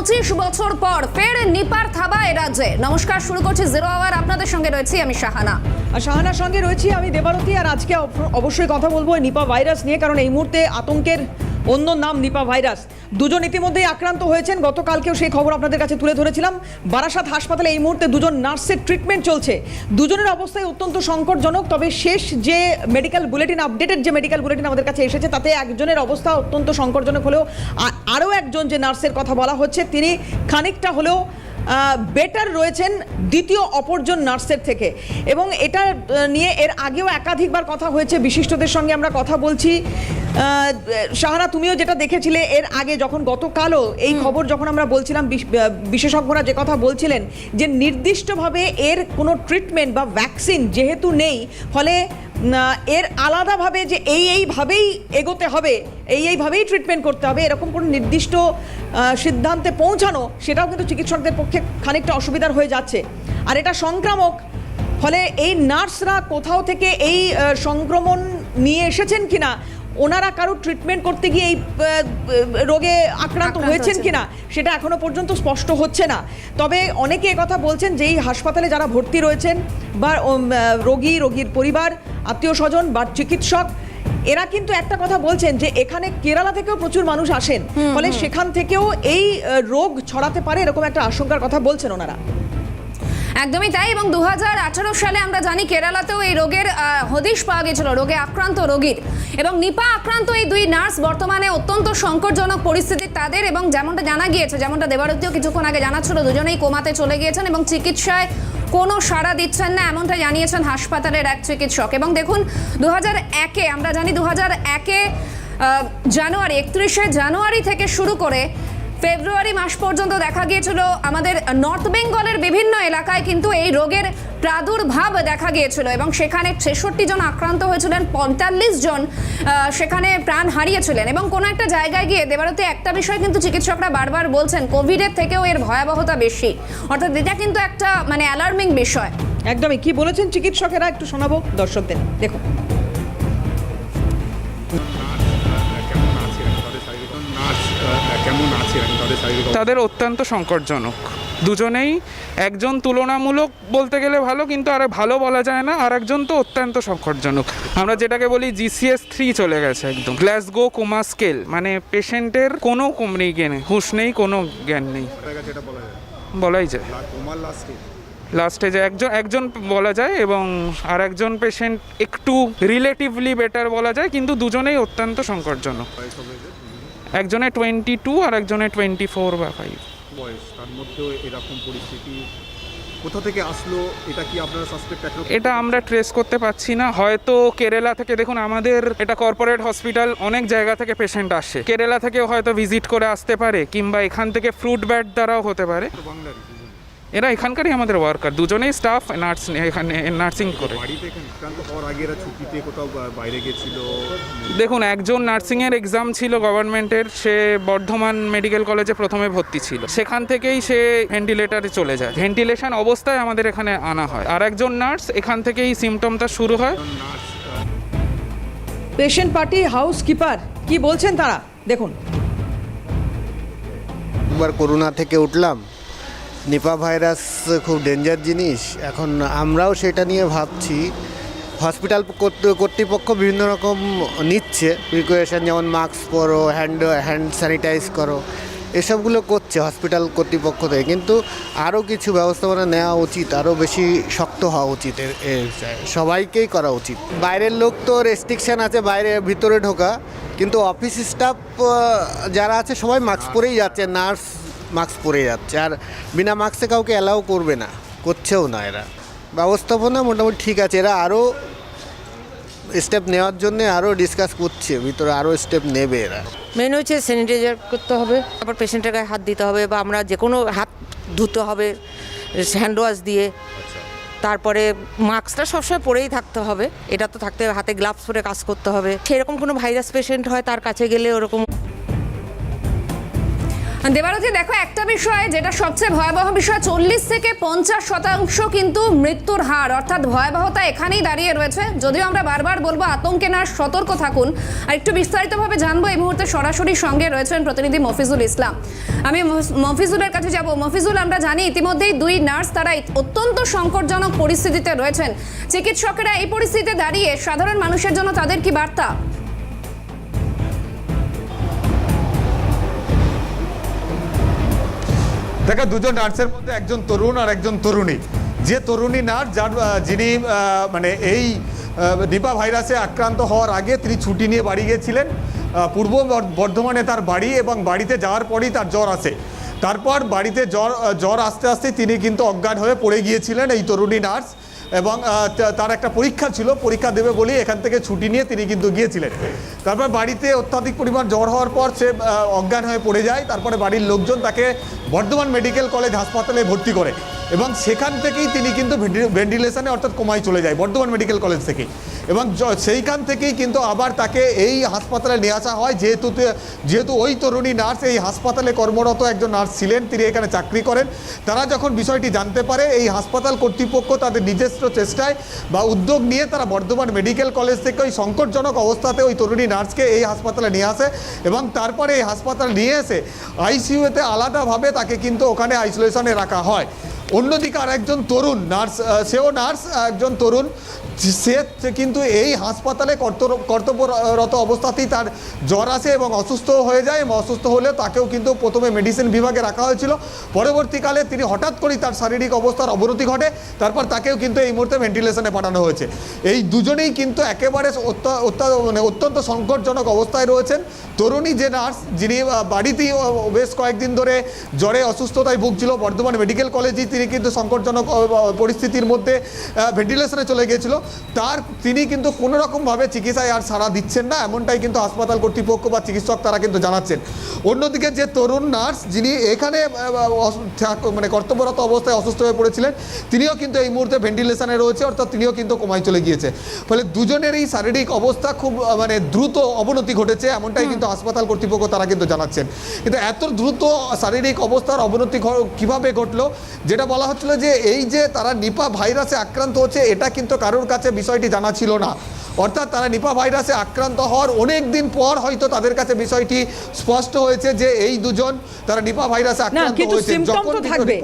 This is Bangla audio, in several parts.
পঁচিশ বছর পর ফের নিপার থাবা এ রাজ্যে। নমস্কার, শুরু করছি জিরো আওয়ার। আপনাদের সঙ্গে রয়েছি আমি শাহানা। আর শাহানার সঙ্গে রয়েছি আমি দেবারতী। আর আজকে অবশ্যই কথা বলব নিপা ভাইরাস নিয়ে, কারণ এই মুহূর্তে আতঙ্কের অন্য নাম নিপা ভাইরাস। দুজন ইতিমধ্যেই আক্রান্ত হয়েছেন। গতকালকেও সেই খবর আপনাদের কাছে তুলে ধরেছিলাম। বারাসাত হাসপাতালে এই মুহূর্তে দুজন নার্সের ট্রিটমেন্ট চলছে। দুজনের অবস্থায় অত্যন্ত সংকটজনক, তবে শেষ যে মেডিকেল বুলেটিন আপডেটেড যে মেডিকেল বুলেটিন আমাদের কাছে এসেছে, তাতে একজনের অবস্থা অত্যন্ত সংকটজনক হলেও আরও একজন যে নার্সের কথা বলা হচ্ছে, তিনি খানিকটা হলেও বেটার রয়েছেন দ্বিতীয় অপরজন নার্সের থেকে। এবং এটা নিয়ে এর আগেও একাধিকবার কথা হয়েছে বিশিষ্টদের সঙ্গে আমরা কথা বলছি। শাহানা তুমিও যেটা দেখেছিলে এর আগে যখন গতকালও এই খবর যখন আমরা বলছিলাম বিশ- বিশেষজ্ঞরা যে কথা বলছিলেন যে নির্দিষ্টভাবে এর কোনো ট্রিটমেন্ট বা ভ্যাকসিন যেহেতু নেই ফলে এর আলাদাভাবে যে এই এইভাবেই এগোতে হবে, এই এইভাবেই ট্রিটমেন্ট করতে হবে, এরকম কোনো নির্দিষ্ট সিদ্ধান্তে পৌঁছানো, সেটাও কিন্তু চিকিৎসকদের পক্ষে খানিকটা অসুবিধার হয়ে যাচ্ছে। আর এটা সংক্রামক, ফলে এই নার্সরা কোথাও থেকে এই সংক্রমণ নিয়ে এসেছেন কিনা ওনারা কারও ট্রিটমেন্ট করতে গিয়ে এই রোগে আক্রান্ত হয়েছেন। কিনা সেটা এখনও পর্যন্ত স্পষ্ট হচ্ছে না। তবে অনেকে কথা বলছেন যে এই হাসপাতালে যারা ভর্তি রয়েছেন বা রোগী রোগীর পরিবার আত্মীয় স্বজন বা চিকিৎসক এরা কিন্তু একটা কথা বলছেন যে এখানে কেরালা থেকেও প্রচুর মানুষ আসেন। ফলে সেখান থেকেও এই রোগ ছড়াতে পারে এরকম একটা আশঙ্কার কথা বলছেন ওনারা। একদমই তাই, এবং দু হাজার আঠারো সালে আমরা জানি কেরালাতেও এই রোগের হদিশ পাওয়া গেছিল রোগে আক্রান্ত রোগীর। এবং নিপা আক্রান্ত এই দুই নার্স বর্তমানে অত্যন্ত সংকটজনক পরিস্থিতি তাদের, এবং যেমনটা জানা গিয়েছে, যেমনটা দেবারতীয় কিছুক্ষণ আগে জানাচ্ছিল, দুজনেই কোমাতে চলে গিয়েছেন, এবং চিকিৎসায় কোনো সাড়া দিচ্ছেন না, এমনটা জানিয়েছেন হাসপাতালের এক চিকিৎসক। এবং দেখুন দু হাজার একে, আমরা জানি দু হাজার একে জানুয়ারি, একত্রিশে জানুয়ারি থেকে শুরু করে ফেব্রুয়ারি মাস পর্যন্ত দেখা গিয়েছিল আমাদের নর্থ বেঙ্গলের বিভিন্ন এলাকায় কিন্তু এই রোগের প্রাদুর্ভাব দেখা গিয়েছিল এবং সেখানে ছেষট্টি জন আক্রান্ত হয়েছিলেন, পঁয়তাল্লিশ জন সেখানে প্রাণ হারিয়েছিলেন এবং কোনো একটা জায়গায় গিয়ে দেবারতে একটা বিষয় কিন্তু চিকিৎসকরা বারবার বলছেন, কোভিডের থেকেও এর ভয়াবহতা বেশি। অর্থাৎ এটা কিন্তু একটা মানে অ্যালার্মিং বিষয়। একদমই। কি বলেছেন চিকিৎসকেরা একটু শোনাবো দর্শকদের? দেখুন। তাদের শারীরিক তাদের অত্যন্ত সংকটজনক। দুজনেই একজন তুলনামূলক বলতে গেলে ভালো কিন্তু আর ভালো বলা যায় না আর একজন তো অত্যন্ত সংকটজনক। আমরা যেটাকে বলি জিসিএস থ্রি চলে গেছে একদম। গ্লাসগো কোমা স্কেল মানে পেশেন্টের কোনো কম নেই জ্ঞানে হুঁশ নেই কোনো জ্ঞান নেই। বলাই যায়। লাস্টে যে একজন একজন বলা যায় এবং আর একজন পেশেন্ট একটু রিলেটিভলি বেটার বলা যায় কিন্তু দুজনেই অত্যন্ত সংকটজনক। একজনের টোয়েন্টি টু আর একজনে টোয়েন্টি ফোর বা ফাইভ বয়স তার মধ্যেও এরকম পরিস্থিতি। কোথা থেকে আসলো? এটা কি আপনারা সাসপেক্ট এটা আমরা ট্রেস করতে পারছি না। হয়তো কেরালা থেকে দেখুন আমাদের এটা কর্পোরেট হসপিটাল অনেক জায়গা থেকে পেশেন্ট আসে। কেরালা থেকেও হয়তো ভিজিট করে আসতে পারে কিংবা এখান থেকে ফ্রুট ব্যাট দ্বারাও হতে পারে। বাংলার দুজন। এরা এখানকারই আমাদের ওয়ার্কার দুজনেই স্টাফ নার্স এখানে নার্সিং করে। দেখুন একজন নার্সিংয়ের এক্সাম ছিল গভর্নমেন্টের সে বর্ধমান মেডিকেল কলেজে প্রথমে ভর্তি ছিল। সেখান থেকেই সে ভেন্টিলেটারে চলে যায়। ভেন্টিলেশন অবস্থায় আমাদের এখানে আনা হয়। আর একজন নার্স এখান থেকেই সিমটমটা শুরু হয়। Nurse patient party housekeeper কি বলছেন তারা? দেখুন। একবার করোনা থেকে উঠলাম। নিপা ভাইরাস খুব ডেঞ্জার জিনিস। এখন আমরাও সেটা নিয়ে ভাবছি। হসপিটাল কর্তৃ- কর্তৃপক্ষ বিভিন্ন রকম নিচ্ছে। প্রিকোয়েশন যেমন মাস্ক পরো হ্যান্ড হ্যান্ড স্যানিটাইজ করো। এসবগুলো করছে হসপিটাল কর্তৃপক্ষ থেকে। কিন্তু আরও কিছু ব্যবস্থাপনা নেওয়া উচিত আরও বেশি শক্ত হওয়া উচিত সবাইকেই করা উচিত। বাইরের লোক তো রেস্ট্রিকশন আছে বাইরে, ভিতরে ঢোকা। কিন্তু অফিস স্টাফ যারা আছে সবাই মাস্ক পরেই যাচ্ছে নার্স মাস্ক পরে যাচ্ছে। আর বিনা মাস্কে কাউকে অ্যালাউ করবে না, করছেও না এরা। ব্যবস্থাপনা মোটামুটি ঠিক আছে, এরা আরও স্টেপ নেওয়ার জন্য আরও ডিসকাস করছে, ভিতরে আরও স্টেপ নেবে এরা। মেন হচ্ছে স্যানিটাইজার করতে হবে, তারপর পেশেন্টের গায়ে হাত দিতে হবে, বা আমরা যে কোনো হাত ধুতে হবে হ্যান্ড ওয়াশ দিয়ে। তারপরে মাস্কটা সবসময় পরেই থাকতে হবে, এটা তো থাকতে হবে, হাতে গ্লাভস পরে কাজ করতে হবে। সেরকম কোনো ভাইরাস পেশেন্ট হয় তার কাছে গেলে ওরকম দেবারতী, দেখো একটা বিষয় যেটা সবচেয়ে ভয়াবহ বিষয়, চল্লিশ থেকে পঞ্চাশ শতাংশ কিন্তু মৃত্যুর হার, অর্থাৎ ভয়াবহতা এখানেই দাঁড়িয়ে রয়েছে। যদিও আমরা বারবার বলব আতঙ্কে না, সতর্ক থাকুন। আর একটু বিস্তারিতভাবে জানব, এই মুহূর্তে সরাসরি সঙ্গে রয়েছেন প্রতিনিধি মফিজুল ইসলাম। আমি মফিজুলের কাছে যাব। মফিজুল, আমরা জানি ইতিমধ্যেই দুই নার্স তারা অত্যন্ত সংকটজনক পরিস্থিতিতে রয়েছেন। চিকিৎসকেরা এই পরিস্থিতিতে দাঁড়িয়ে সাধারণ মানুষের জন্য তাদের কি বার্তা? দেখা, দুজন নার্সের মধ্যে একজন তরুণ আর একজন তরুণী। যে তরুণী নার্স, যার যিনি মানে এই নিপা ভাইরাসে আক্রান্ত হওয়ার আগে তিনি ছুটি নিয়ে বাড়ি গিয়েছিলেন। পূর্ব বর্ধমানে তার বাড়ি এবং বাড়িতে যাওয়ার পরই তার জ্বর আসে। তারপর বাড়িতে জ্বর জ্বর আসতে আসতে তিনি কিন্তু অজ্ঞান হয়ে পড়ে গিয়েছিলেন এই তরুণী নার্স। এবং তার একটা পরীক্ষা ছিল। পরীক্ষা দেবে বলেই এখান থেকে ছুটি নিয়ে তিনি কিন্তু গিয়েছিলেন। তারপর বাড়িতে অত্যাধিক পরিমাণ জ্বর হওয়ার পর সে অজ্ঞান হয়ে পড়ে যায়। তারপরে বাড়ির লোকজন তাকে বর্ধমান মেডিকেল কলেজ হাসপাতালে ভর্তি করে এবং সেখান থেকেই তিনি কিন্তু ভেন্টিলেশনে অর্থাৎ কোমায় চলে যায়, বর্ধমান মেডিকেল কলেজ থেকে। এবং সেইখান থেকেই কিন্তু আবার তাকে এই হাসপাতালে নিয়ে আসা হয়। যেহেতু যেহেতু ওই তরুণী নার্স, এই হাসপাতালে কর্মরত একজন নার্স ছিলেন, তিনি এখানে চাকরি করেন। তারা যখন বিষয়টি জানতে পারে, এই হাসপাতাল কর্তৃপক্ষ তাদের নিজস্ব চেষ্টায় বা উদ্যোগ নিয়ে তারা বর্ধমান মেডিকেল কলেজ থেকে ওই সংকটজনক অবস্থাতে ওই তরুণী নার্সকে এই হাসপাতালে নিয়ে আসে এবং তারপরে এই হাসপাতাল নিয়ে এসে আইসিইউতে আলাদাভাবে তাকে কিন্তু ওখানে আইসোলেশনে রাখা হয়। অন্যদিকে আর একজন তরুণ নার্স সেও নার্স একজন তরুণ। সে কিন্তু এই হাসপাতালে কর্তব্য- কর্তব্যরত অবস্থাতেই তার জ্বর আসে এবং অসুস্থ হয়ে যায়। এবং অসুস্থ হলে তাকেও কিন্তু প্রথমে মেডিসিন বিভাগে রাখা হয়েছিল। পরবর্তীকালে তিনি হঠাৎ করেই তার শারীরিক অবস্থার অবনতি ঘটে। তারপর তাকেও কিন্তু এই মুহূর্তে ভেন্টিলেশনে পাঠানো হয়েছে। এই দুজনেই কিন্তু একেবারে মানে অত্যন্ত সংকটজনক অবস্থায় রয়েছেন। তরুণী যে নার্স, যিনি বাড়িতেই বেশ কয়েকদিন ধরে জ্বরে অসুস্থতায় ভুগছিল, বর্ধমান মেডিকেল কলেজেই তিনি কিন্তু সংকটজনক পরিস্থিতির মধ্যে ভেন্টিলেশনে চলে গিয়েছিল। তার তিনি কিন্তু কোনো রকমভাবে চিকিৎসায় আর সাড়া দিচ্ছেন না এমনটাই কিন্তু হাসপাতাল কর্তৃপক্ষ বা চিকিৎসক তারা কিন্তু জানাচ্ছেন। অন্যদিকে যে তরুণ নার্স যিনি এখানে মানে কর্তব্যরত অবস্থায় অসুস্থ হয়ে পড়েছিলেন তিনিও কিন্তু এই মুহূর্তে ভেন্টিলেশনে রয়েছে অর্থাৎ তিনিও কিন্তু কমায় চলে গিয়েছে। ফলে দুজনের এই শারীরিক অবস্থা খুব মানে দ্রুত অবনতি ঘটেছে এমনটাই কিন্তু হাসপাতাল কর্তৃপক্ষ তারা কিন্তু জানাচ্ছেন। কিন্তু এত দ্রুত শারীরিক অবস্থার অবনতি কীভাবে ঘটলো যেটা বলা হচ্ছিল যে এই যে তারা নিপা ভাইরাসে আক্রান্ত হচ্ছে এটা কিন্তু কারোর কাছে বিষয়টি জানা ছিল না। অর্থাৎ তারা নিপা ভাইরাসে আক্রান্ত হওয়ার অনেক দিন পর হয়তো তাদের কাছে বিষয়টি স্পষ্ট হয়েছে যে এই দুজন তারা নিপা ভাইরাসে আক্রান্ত হয়েছে। যখন থাকবে।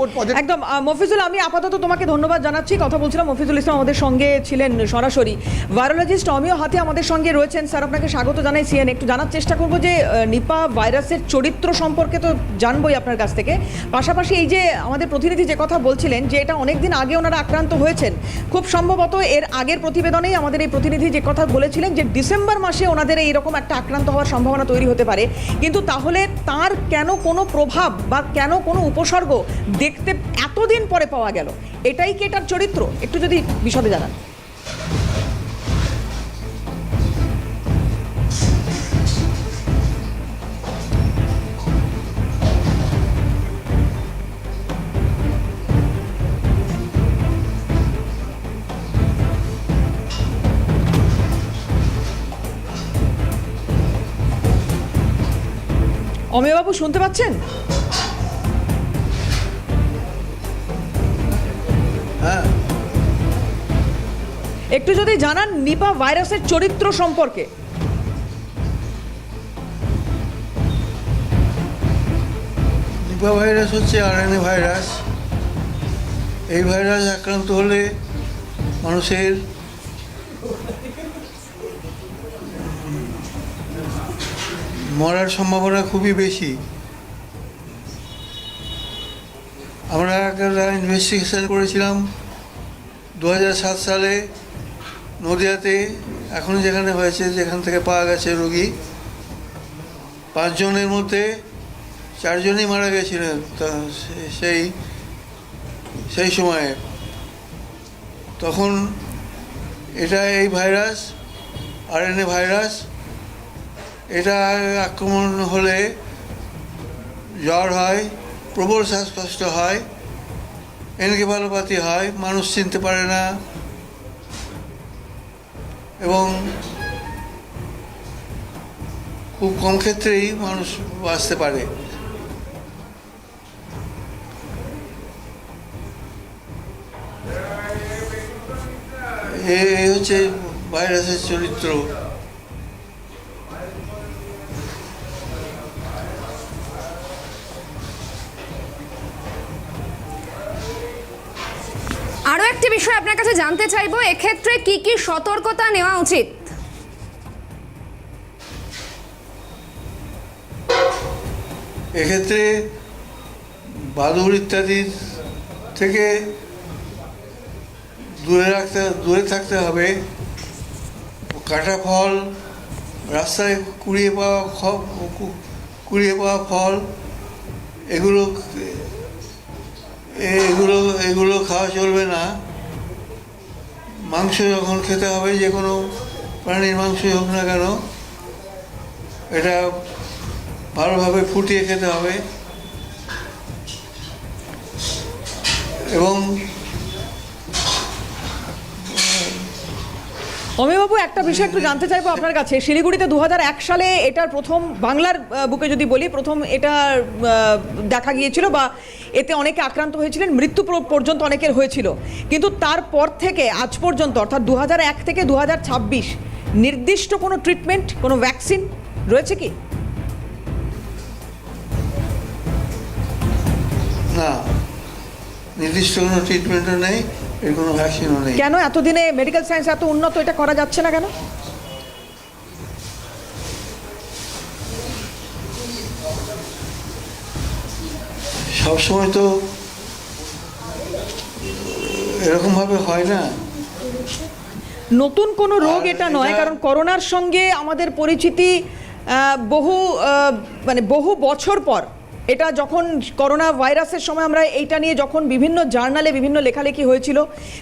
একদম মফিজুল আমি আপাতত তোমাকে ধন্যবাদ জানাচ্ছি। কথা বলছিলাম মফিজুল ইসলাম আমাদের সঙ্গে ছিলেন সরাসরি। ভাইরোলজিস্ট অমিয় হাতে আমাদের সঙ্গে রয়েছেন। স্যার আপনাকে স্বাগত জানাই সিএন। একটু জানার চেষ্টা করব যে নিপা ভাইরাসের চরিত্র সম্পর্কে তো জানবই আপনার কাছ থেকে। পাশাপাশি এই যে আমাদের প্রতিনিধি যে কথা বলছিলেন যে এটা অনেকদিন আগে ওনারা আক্রান্ত হয়েছেন খুব সম্ভবত এর আগের প্রতিবেদনেই আমাদের এই প্রতিনিধি যে কথা বলেছিলেন যে ডিসেম্বর মাসে ওনাদের এইরকম একটা আক্রান্ত হওয়ার সম্ভাবনা তৈরি হতে পারে। কিন্তু তাহলে তার কেন কোনো প্রভাব বা কেন কোনো উপসর্গ দেখতে এতদিন পরে পাওয়া গেল? এটাই কি এটার চরিত্র? একটু যদি বিশদে জানান। অমেয়বাবু শুনতে পাচ্ছেন? একটু যদি জানান নিপা ভাইরাসের চরিত্র সম্পর্কে। নিপা ভাইরাস হচ্ছে আরএনএ ভাইরাস। এই ভাইরাস আক্রান্ত হলে মানুষের মরার সম্ভাবনা খুবই বেশি। আমরা একটা ইনভেস্টিগেশন করেছিলাম দু সালে নদিয়াতে এখন যেখানে হয়েছে, যেখান থেকে পাওয়া গেছে রোগী, পাঁচজনের মধ্যে চারজনই মারা গেছিলেন সেই সেই সময়ে। তখন এটা এই ভাইরাস, আরএনএ ভাইরাস এটা আক্রমণ হলে জ্বর হয়, প্রবল শ্বাসকষ্ট হয়, এনকেফালোপ্যাথি হয়, মানুষ চিনতে পারে না। এবং খুব কম ক্ষেত্রেই মানুষ বাঁচতে পারে। এই হচ্ছে ভাইরাসের চরিত্র। জানতে চাইব, এক্ষেত্রে কি কি সতর্কতা নেওয়া উচিত? এক্ষেত্রে বাদুর ইত্যাদির থেকে দূরে রাখতে, দূরে থাকতে হবে। কাটা ফল, রাস্তায় কুড়িয়ে পাওয়া কুড়িয়ে পাওয়া ফল, এগুলো এগুলো এগুলো খাওয়া চলবে না। মাংস যখন খেতে হবে, যে কোনো প্রাণীর মাংসই হোক না কেন, এটা ভালোভাবে ফুটিয়ে খেতে হবে। এবং অমিবাবু, একটা বিষয় একটু জানতে চাইব আপনার কাছে। শিলিগুড়িতে দু হাজার এক সালে এটার প্রথম, বাংলার বুকে যদি বলি, প্রথম এটা দেখা গিয়েছিল বা এতে অনেকে আক্রান্ত হয়েছিলেন মৃত্যু পর্যন্ত অনেকের হয়েছিল। কিন্তু তারপর থেকে আজ পর্যন্ত অর্থাৎ দু থেকে দু নির্দিষ্ট কোনো ট্রিটমেন্ট কোনো ভ্যাকসিন রয়েছে কি? না। নির্দিষ্ট কোনো ট্রিটমেন্টও নেই এর কোনো ভ্যাকসিনও নেই। কেন? এতদিনে মেডিকেল সায়েন্স এত উন্নত এটা করা যাচ্ছে না কেন? সবসময় তো এরকমভাবে হয় না। নতুন কোনো রোগ এটা নয় কারণ করোনার সঙ্গে আমাদের পরিচিতি বহু মানে বহু বছর পর এটা যখন করোনা ভাইরাসের সময় আমরা এইটা নিয়ে যখন বিভিন্ন জার্নালে বিভিন্ন লেখালেখি হয়েছিল,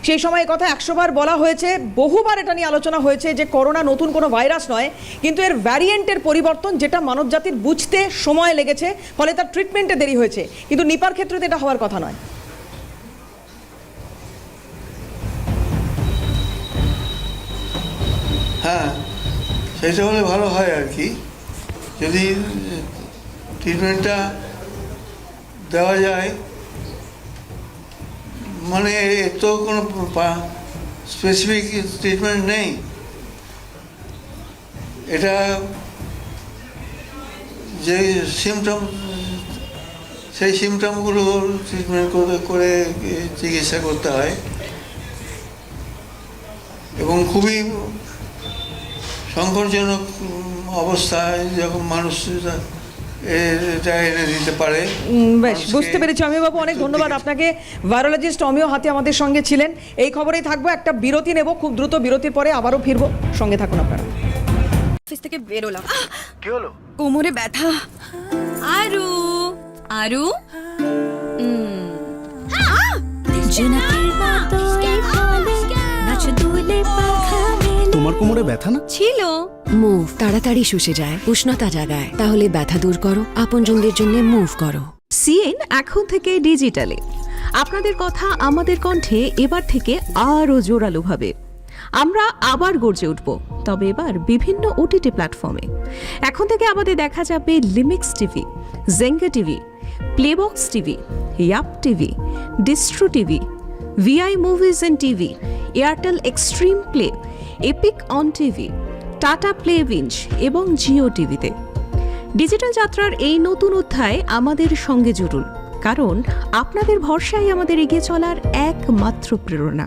সেই সময় কথা একশোবার বলা হয়েছে, বহুবার এটা নিয়ে আলোচনা হয়েছে যে করোনা নতুন কোনো ভাইরাস নয়, কিন্তু এর ভ্যারিয়েন্টের পরিবর্তন যেটা মানবজাতির বুঝতে সময় লেগেছে, ফলে তার ট্রিটমেন্টে দেরি হয়েছে। কিন্তু নিপার ক্ষেত্রে তো এটা হওয়ার কথা নয়। হ্যাঁ সেটা হলে ভালো হয় আর কি। যদি ট্রিটমেন্টটা দেওয়া যায়। মানে এত কোনো স্পেসিফিক ট্রিটমেন্ট নেই। এটা যে সিমটম সেই সিমটমগুলো ট্রিটমেন্ট করে করে চিকিৎসা করতে হয়। এবং খুবই সংকটজনক অবস্থায় যখন মানুষ এনে দিতে পারে। বেশ বুঝতে পেরেছি। অমিয়বাবু অনেক ধন্যবাদ আপনাকে। ভাইরোলজিস্ট অমিয় হাতে আমাদের সঙ্গে ছিলেন। এই খবরেই থাকব একটা বিরতি নেব খুব দ্রুত বিরতির পরে আবারও ফিরবো। সঙ্গে থাকুন আপনারা। অফিস থেকে বেরোলাম। কি হলো? কোমরে ব্যথা। আরু। আরু? তোমার কোমরে ব্যথা না? ছিল। মুভ তাড়াতাড়ি শুষে যায় উষ্ণতা জাগায়। তাহলে ব্যথা দূর করো আপনজনদের জন্য মুভ করো। সিএন এখন থেকে ডিজিটালে। আপনাদের কথা আমাদের কণ্ঠে এবার থেকে আরও জোরালোভাবে। আমরা আবার গর্জে উঠব তবে এবার বিভিন্ন ওটিটি প্ল্যাটফর্মে এখন থেকে আমাদের দেখা যাবে লিমিক্স TV Zenga TV Playbox TV Yupp TV Distro TV Vi movies and TV Airtel Xstream play Epic on TV Tata play binge এবং জিও টিভিতে ডিজিটাল যাত্রার এই নতুন অধ্যায় আমাদের সঙ্গে জুড়ুন, কারণ আপনাদের ভরসাই আমাদের এগিয়ে চলার একমাত্র প্রেরণা।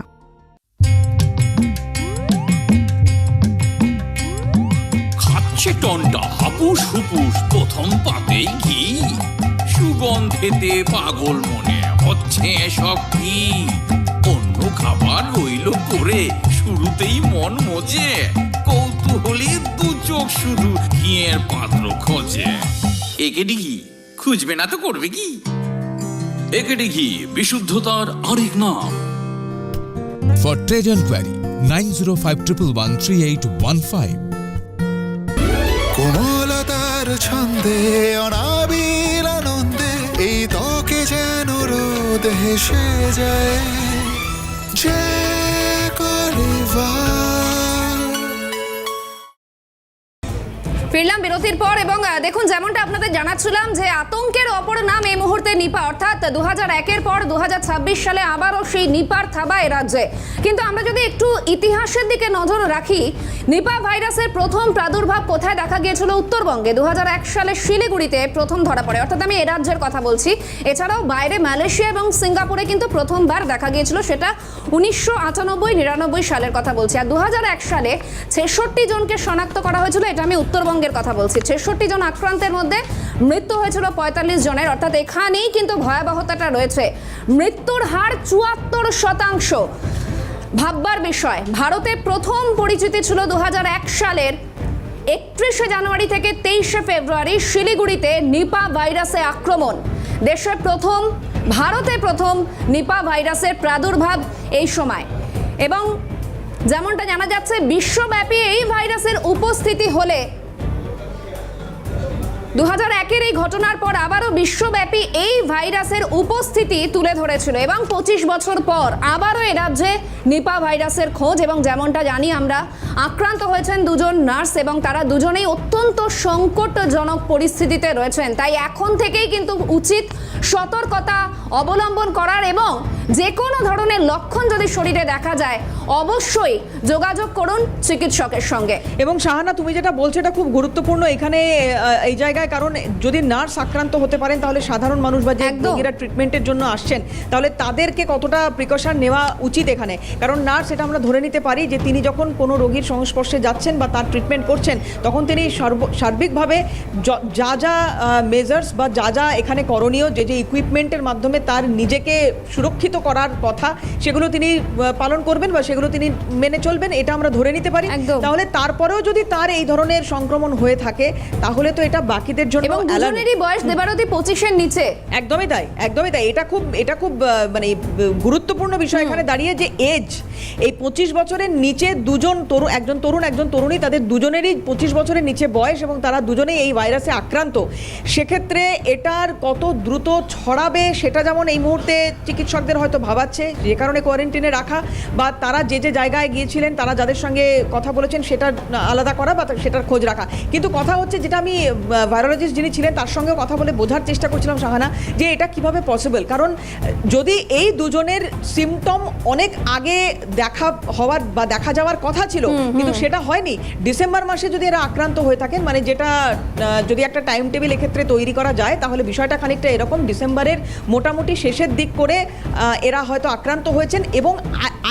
খাচ্ছে টনটা, হাপুস হুপুস, প্রথম পাতেই ঘি। সুগন্ধেতে পাগল মনে হচ্ছে এসব কি অন্য খাবার রইল করে শুরুতেই মন মজে কৌতূহলী দু চোখ শুধু ঘিয়ের পাত্র খোঁজে। একেডি ঘি খুঁজবে না তো করবে কি? একেডি ঘি বিশুদ্ধতার আরেক নাম। For trade enquiry, 905 কোমলতার ছন্দে অনাবিল আনন্দে এই ত্বকে যেন রোদ হেসে যায়। ফিরলাম বিরতির পর এবং দেখুন, যেমনটা আপনাদের জানাচ্ছিলাম যে আতঙ্কের অপর নাম এই মুহূর্তে নিপা। অর্থাৎ দু হাজার একের পর দু হাজার ছাব্বিশ সালে আবারও সেই নিপার থাবা এ রাজ্যে। কিন্তু আমরা যদি একটু ইতিহাসের দিকে নজর রাখি, নিপা ভাইরাসের প্রথম প্রাদুর্ভাব কোথায় দেখা গিয়েছিল উত্তরবঙ্গে? দু হাজার এক সালে শিলিগুড়িতে প্রথম ধরা পড়ে। অর্থাৎ আমি এ রাজ্যের কথা বলছি। এছাড়াও বাইরে মালয়েশিয়া এবং সিঙ্গাপুরে কিন্তু প্রথমবার দেখা গিয়েছিল সেটা উনিশশো আটানব্বই নিরানব্বই সালের কথা বলছি। আর দু হাজার এক সালে ছেষট্টি জনকে শনাক্ত করা হয়েছিল, এটা আমি উত্তরবঙ্গের কথা বলছি। ছেষট্টি জন আক্রান্তের মধ্যে মৃত্যু হয়েছিল পঁয়তাল্লিশ জনের। অর্থাৎ এখানেই কিন্তু ভয়াবহতাটা রয়েছে। মৃত্যুর হার চুয়াত্তর শতাংশ। ভাববার বিষয়, ভারতে প্রথম পরিচিতি ছিল দু সালের একত্রিশে জানুয়ারি থেকে তেইশে ফেব্রুয়ারি শিলিগুড়িতে নিপা ভাইরাসে আক্রমণ। দেশে প্রথম, ভারতে প্রথম নিপা ভাইরাসের প্রাদুর্ভাব এই সময়। এবং যেমনটা জানা যাচ্ছে, বিশ্বব্যাপী এই ভাইরাসের উপস্থিতি হলে দু হাজার একের এই ঘটনার পর আবারও বিশ্বব্যাপী এই ভাইরাসের উপস্থিতি তুলে ধরেছিল এবং পঁচিশ বছর পর আবারও এ রাজ্যে নিপা ভাইরাসের খোঁজ এবং যেমনটা জানি আমরা, আক্রান্ত হয়েছেন দুজন নার্স এবং তারা দুজনেই অত্যন্ত সংকটজনক পরিস্থিতিতে রয়েছেন। তাই এখন থেকেই কিন্তু উচিত সতর্কতা অবলম্বন করার এবং যে কোনো ধরনের লক্ষণ যদি শরীরে দেখা যায়, অবশ্যই যোগাযোগ করুন চিকিৎসকের সঙ্গে। এবং শাহানা, তুমি যেটা বলছো এটা খুব গুরুত্বপূর্ণ। এখানে এই জায়গায় কারণ যদি নার্স আক্রান্ত হতে পারেন তাহলে সাধারণ মানুষ বা যে। রোগীরা ট্রিটমেন্টের জন্য আসছেন তাহলে তাদেরকে কতটা প্রিকশন নেওয়া উচিত এখানে কারণ নার্স এটা আমরা ধরে নিতে পারি যে তিনি যখন কোনো রোগীর সংস্পর্শে যাচ্ছেন বা তার ট্রিটমেন্ট করছেন তখন তিনি সর্ব- সার্বিকভাবে যা যা মেজার্স বা যা যা এখানে করণীয় যে যে ইকুইপমেন্টের মাধ্যমে তার নিজেকে সুরক্ষিত করার কথা সেগুলো তিনি পালন করবেন বা সেগুলো তিনি মেনে চলবেন এটা আমরা ধরে নিতে পারি। তাহলে তারপরেও যদি তার এই ধরনের সংক্রমণ হয়ে থাকে তাহলে তো এটা বাকিদের জন্য এবং। দুজনেরই বয়স দেবারতি পঁচিশের নিচে। একদমই তাই একদমই তাই। এটা খুব এটা খুব মানে গুরুত্বপূর্ণ বিষয় এখানে দাঁড়িয়ে যে এজ এই পঁচিশ বছরের নিচে দুজন তরুণ একজন তরুণ একজন তরুণী তাদের দুজনেরই পঁচিশ বছরের নিচে বয়স এবং তারা দুজনেই এই ভাইরাসে আক্রান্ত। সেক্ষেত্রে এটার কত দ্রুত ছড়াবে সেটা যেমন এই মুহূর্তে চিকিৎসকদের হয়তো ভাবাচ্ছে যে কারণে কোয়ারেন্টিনে রাখা বা তারা যে যে জায়গায় গিয়েছিলেন তারা যাদের সঙ্গে কথা বলেছেন সেটা আলাদা করা বা সেটার খোঁজ রাখা। কিন্তু কথা হচ্ছে যেটা আমি ভাইরোলজিস্ট যিনি ছিলেন তার সঙ্গে কথা বলে বোঝার চেষ্টা করছিলাম সাহানা যে এটা কীভাবে পসিবল কারণ যদি এই দুজনের সিমটম অনেক আগে দেখা হওয়ার বা দেখা যাওয়ার কথা ছিল কিন্তু সেটা হয়নি ডিসেম্বর মাসে যদি এরা আক্রান্ত হয়ে থাকেন মানে যেটা যদি একটা টাইম টেবিল এক্ষেত্রে তৈরি করা যায় তাহলে বিষয়টা খানিকটা এরকম ডিসেম্বরের মোটামুটি শেষের দিক করে এরা হয়তো আক্রান্ত হয়েছেন এবং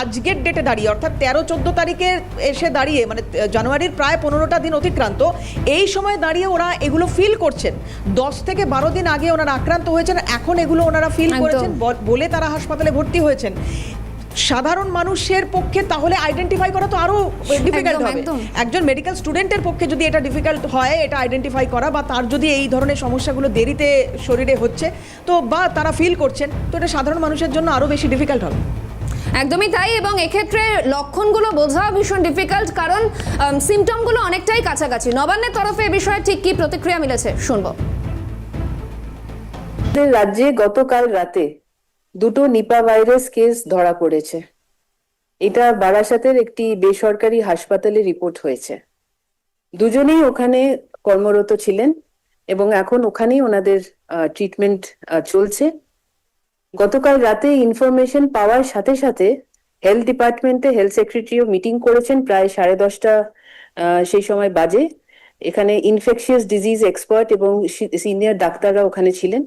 আজকের ডেটে দাঁড়িয়ে অর্থাৎ তেরো চোদ্দ তারিখে এসে দাঁড়িয়ে মানে জানুয়ারির প্রায় পনেরোটা দিন অতিক্রান্ত এই সময় দাঁড়িয়ে ওরা এগুলো ফিল করছেন। দশ থেকে বারো দিন আগে ওনারা আক্রান্ত হয়েছেন এখন এগুলো ওনারা ফিল করেছেন বলে তারা হাসপাতালে ভর্তি হয়েছেন। সাধারণ মানুষের পক্ষে তাহলে আইডেন্টিফাই করা তো আরও ডিফিকাল্ট হবে। একজন মেডিকেল স্টুডেন্টের পক্ষে যদি এটা ডিফিকাল্ট হয় এটা আইডেন্টিফাই করা বা তার যদি এই ধরনের সমস্যাগুলো দেরিতে শরীরে হচ্ছে তো বা তারা ফিল করছেন তো এটা সাধারণ মানুষের জন্য আরও বেশি ডিফিকাল্ট হবে। একদমই তাই, এবং এক্ষেত্রে লক্ষণগুলো বোঝা ভীষণ ডিফিকাল্ট কারণ সিমটমগুলো অনেকটাই কাছাকাছি। নবান্নের তরফে এ বিষয়ে ঠিক কি প্রতিক্রিয়া মিলেছে? শুনব। রাজ্যে গতকাল রাতে দুটো নিপা ভাইরাস কেস ধরা পড়েছে। এটা বারাসাতের একটি বেসরকারি হাসপাতালে রিপোর্ট হয়েছে। দুজনেই ওখানে কর্মরত ছিলেন এবং এখন ওখানেই ওনাদের ট্রিটমেন্ট চলছে। গতকাল রাতে ইনফরমেশন পাওয়ার সাথে সাথে হেলথ ডিপার্টমেন্টে হেলথ সেক্রেটারিও মিটিং করেছেন প্রায় সাড়ে দশটা সেই সময় বাজে। এখানে ইনফেকশিয়াস ডিজিজ এক্সপার্ট এবং সিনিয়র ডাক্তাররা ওখানে ছিলেন।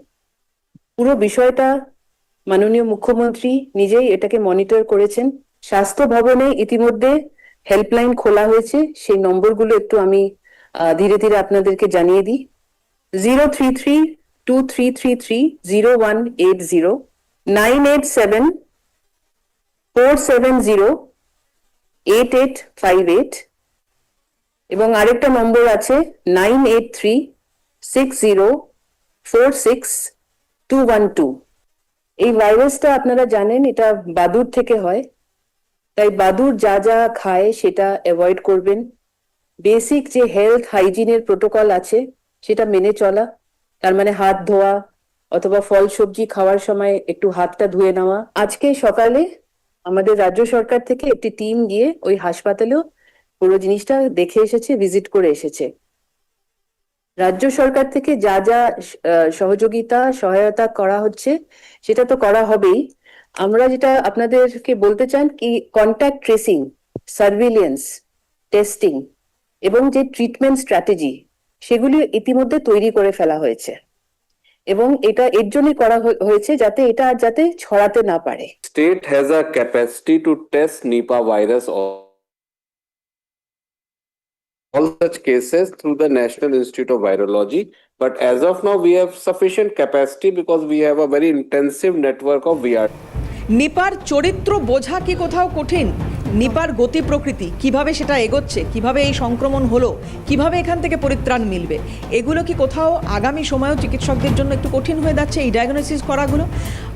পুরো বিষয়টা মাননীয় মুখ্যমন্ত্রী নিজেই এটাকে মনিটর করেছেন। স্বাস্থ্য ভবনে ইতিমধ্যে হেল্পলাইন খোলা হয়েছে। সেই নম্বরগুলো একটু আমি ধীরে ধীরে আপনাদেরকে জানিয়ে দিই। Zero three three two three three three zero one eight zero nine eight seven four seven zero eight eight five eight এবং আরেকটা নম্বর আছে nine eight three six zero four six two one two এই ভাইরাসটা আপনারা জানেন, এটা বাদুর থেকে হয়। তাই বাদুর যা যা খায় সেটা অ্যাভয়েড করবেন। বেসিক যে হেলথ হাইজিনের প্রোটোকল আছে, সেটা মেনে চলা। তার মানে হাত ধোয়া অথবা ফল সবজি খাওয়ার সময় একটু হাতটা ধুয়ে নেওয়া। আজকে সকালে আমাদের রাজ্য সরকার থেকে একটি টিম গিয়ে ওই হাসপাতালেও পুরো জিনিসটা দেখে এসেছে, ভিজিট করে এসেছে। রাজ্য সরকার থেকে যা যা সহযোগিতা, সহায়তা করা হচ্ছে, সেটা তো করা হবেই। আমরা যেটা আপনাদেরকে বলতে চান কি কন্ট্যাক্ট ট্রেসিং সার্ভিলিয়েন্স টেস্টিং এবং যে ট্রিটমেন্ট স্ট্র্যাটেজি সেগুলি ইতিমধ্যে তৈরি করে ফেলা হয়েছে। এবং এটা এর জন্যই করা হয়েছে যাতে এটা আর যাতে ছড়াতে না পারে। State has a capacity to test Nipah virus all such cases through the National Institute of Virology but as of now we have sufficient capacity because we have a very intensive network of VR নিপার চরিত্র বোঝা কি কোথাও কঠিন? নিপার গতি প্রকৃতি, কীভাবে সেটা এগোচ্ছে, কীভাবে এই সংক্রমণ হলো, কীভাবে এখান থেকে পরিত্রাণ মিলবে, এগুলো কি কোথাও আগামী সময়েও চিকিৎসকদের জন্য একটু কঠিন হয়ে যাচ্ছে এই ডায়াগনোসিস করাগুলো?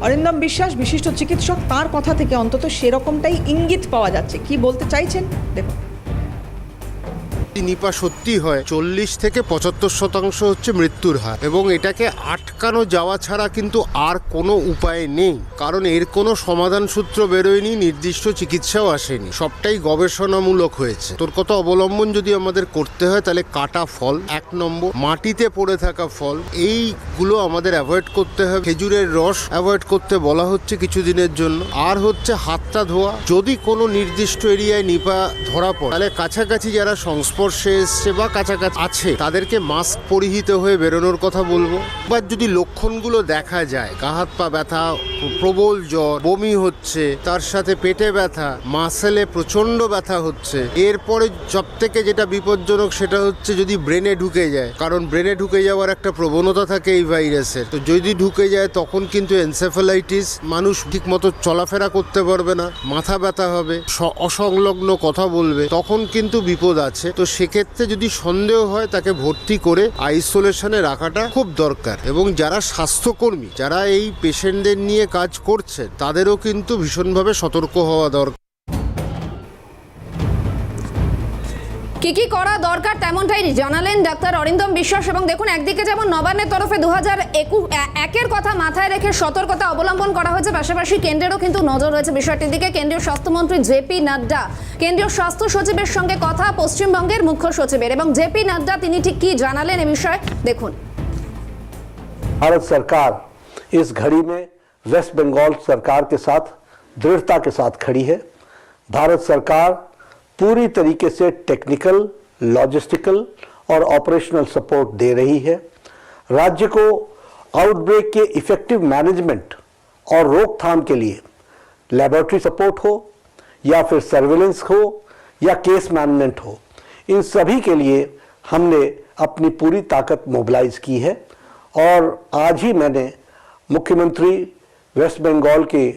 অরিন্দম বিশ্বাস, বিশিষ্ট চিকিৎসক, তার কথা থেকে অন্তত সেরকমটাই ইঙ্গিত পাওয়া যাচ্ছে। কি বলতে চাইছেন? দেখুন। নিপা সত্যি হয়, চল্লিশ থেকে পঁচাত্তর শতাংশ হচ্ছে মৃত্যুর হার। এবং এটাকে আটকানো যাওয়া ছাড়া কিন্তু আর কোনো উপায় নেই। কারণ এর কোনো সমাধান সূত্র বেরোয়নি, নির্দিষ্ট চিকিৎসাও আসেনি। সবটাই গবেষণামূলক হয়েছে। তোর কথা অবলম্বন যদি আমাদের করতে হয়, তাহলে কাটা ফল এক নম্বর। মাটিতে পড়ে থাকা ফল, এইগুলো আমাদের অ্যাভয়েড করতে হবে। খেজুরের রস অ্যাভয়েড করতে বলা হচ্ছে কিছুদিনের জন্য। আর হচ্ছে হাতটা ধোয়া। যদি কোনো নির্দিষ্ট এরিয়ায় নিপা ধরা পড়ে, তাহলে কাছাকাছি যারা সংস্পর্শে এসছে বা কাছাকাছি আছে, তাদেরকে মাস্ক পরিহিত হয়ে বেরোনোর কথা বলব। বা যদি লক্ষণগুলো দেখা যায়, গা হাত পা ব্যথা, প্রবল জ্বর, বমি হচ্ছে, তার সাথে পেটে ব্যথা, মাসেলে প্রচণ্ড ব্যথা হচ্ছে, এরপরে সব থেকে যেটা বিপজ্জনক সেটা হচ্ছে যদি ব্রেনে ঢুকে যায়, কারণ ব্রেনে ঢুকে যাওয়ার একটা প্রবণতা থাকে এই ভাইরাসের। তো যদি ঢুকে যায়, তখন কিন্তু এনসেফালাইটিস মানুষ ঠিক মতো চলাফেরা করতে পারবে না, মাথা ব্যথা হবে অসংলগ্ন কথা বলবে, তখন কিন্তু বিপদ আছে। তো সেক্ষেত্রে যদি সন্দেহ হয় তাকে ভর্তি করে আইসোলেশনে রাখাটা খুব দরকার। এবং যারা স্বাস্থ্যকর্মী, যারা এই পেশেন্টদের নিয়ে কাজ করছে, তাদেরও কিন্তু ভীষণভাবে সতর্ক হওয়া দরকার। কি কি করা দরকার তেমনটাই জানালেন ডাক্তার অরিন্দম বিশ্বাস এবং দেখুন একদিকে যেমন নবান্নের তরফে দু হাজার একের কথা মাথায় রেখে সতর্কতা অবলম্বন করা হয়েছে পাশাপাশি কেন্দ্রেরও কিন্তু নজর রয়েছে বিষয়টির দিকে কেন্দ্রীয় স্বাস্থ্যমন্ত্রী জেপি নাড্ডা কেন্দ্রীয় স্বাস্থ্য সচিবের সঙ্গে কথা পশ্চিমবঙ্গের মুখ্য সচিবের এবং জেপি নাড্ডা তিনি ঠিক কি জানালেন এ বিষয়ে দেখুন भारत सरकार इस घड़ी में वेस्ट बंगाल सरकार के साथ दृढ़ता के साथ खड़ी है भारत सरकार पूरी तरीके से टेक्निकल लॉजिस्टिकल और ऑपरेशनल सपोर्ट दे रही है। राज्य को आउटब्रेक के इफ़ेक्टिव मैनेजमेंट और रोकथाम के लिए लेबोरेटरी सपोर्ट हो, या फिर सर्विलेंस हो, या केस मैनेजमेंट हो, इन सभी के लिए हमने अपनी पूरी ताकत मोबिलाइज की है। और आज ही मैंने मुख्यमंत्री वेस्ट बंगाल के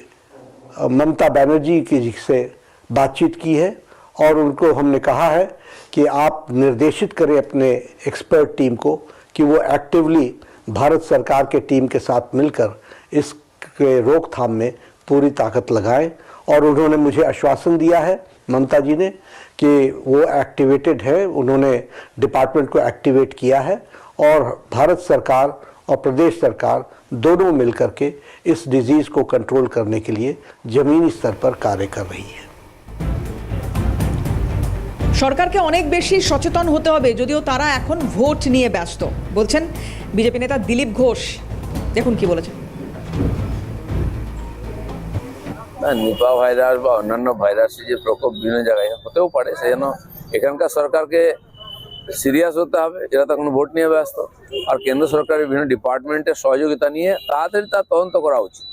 ममता बनर्जी की से बातचीत की है। और उनको हमने कहा है कि आप निर्देशित करें अपने एक्सपर्ट टीम को कि वो एक्टिवली भारत सरकार के टीम के साथ मिलकर इसके रोकथाम में पूरी ताकत लगाएँ। और उन्होंने मुझे आश्वासन दिया है, ममता जी ने, कि वो एक्टिवेटेड है। उन्होंने डिपार्टमेंट को एक्टिवेट किया है और भारत सरकार और प्रदेश सरकार दोनों मिलकर के इस डिज़ीज़ को कंट्रोल करने के लिए ज़मीनी स्तर पर कार्य कर रही है। সরকারকে অনেক বেশি সচেতন হতে হবে, যদিও তারা এখন ভোট নিয়ে ব্যস্ত। বলছেন বিজেপি নেতা দিলীপ ঘোষ। দেখুন কি বলেছেন। নিপা ভাইরাস বা অন্যান্য ভাইরাসের যে প্রকোপ বিভিন্ন জায়গায় হতেও পারে, সেই জন্য এখানকার সরকারকে সিরিয়াস হতে হবে এরা তখন ভোট নিয়ে ব্যস্ত। আর কেন্দ্র সরকারের বিভিন্ন ডিপার্টমেন্টের সহযোগিতা নিয়ে তাড়াতাড়ি তার তদন্ত করা উচিত।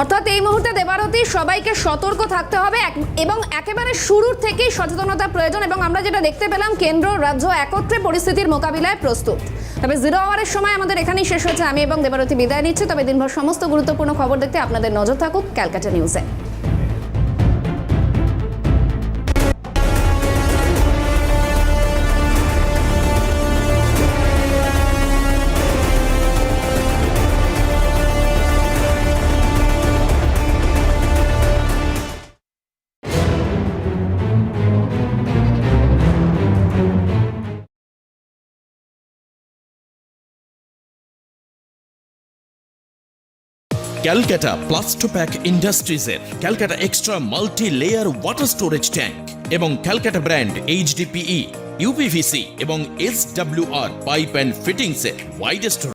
অর্থাৎ এই মুহূর্তে দেবারতী, সবাইকে সতর্ক থাকতে হবে। এবং একেবারে শুরুর থেকেই সচেতনতা প্রয়োজন এবং আমরা যেটা দেখতে পেলাম, কেন্দ্র, রাজ্য একত্রে পরিস্থিতির মোকাবিলায় প্রস্তুত। তবে জিরো আওয়ারের সময় আমাদের এখানেই শেষ হয়েছে। আমি এবং দেবারতী বিদায় নিচ্ছি। তবে দিনভর সমস্ত গুরুত্বপূর্ণ খবর দেখতে আপনাদের নজর থাকুক ক্যালকাটা নিউজে। Calcutta Plastopack ইন্ডাস্ট্রিজের Calcutta extra multi layer water storage tank এবং ক্যালকাটা ব্র্যান্ড এইচডিপিই ইউপিভিসি এবং S W R pipe and ফিটিংসের widest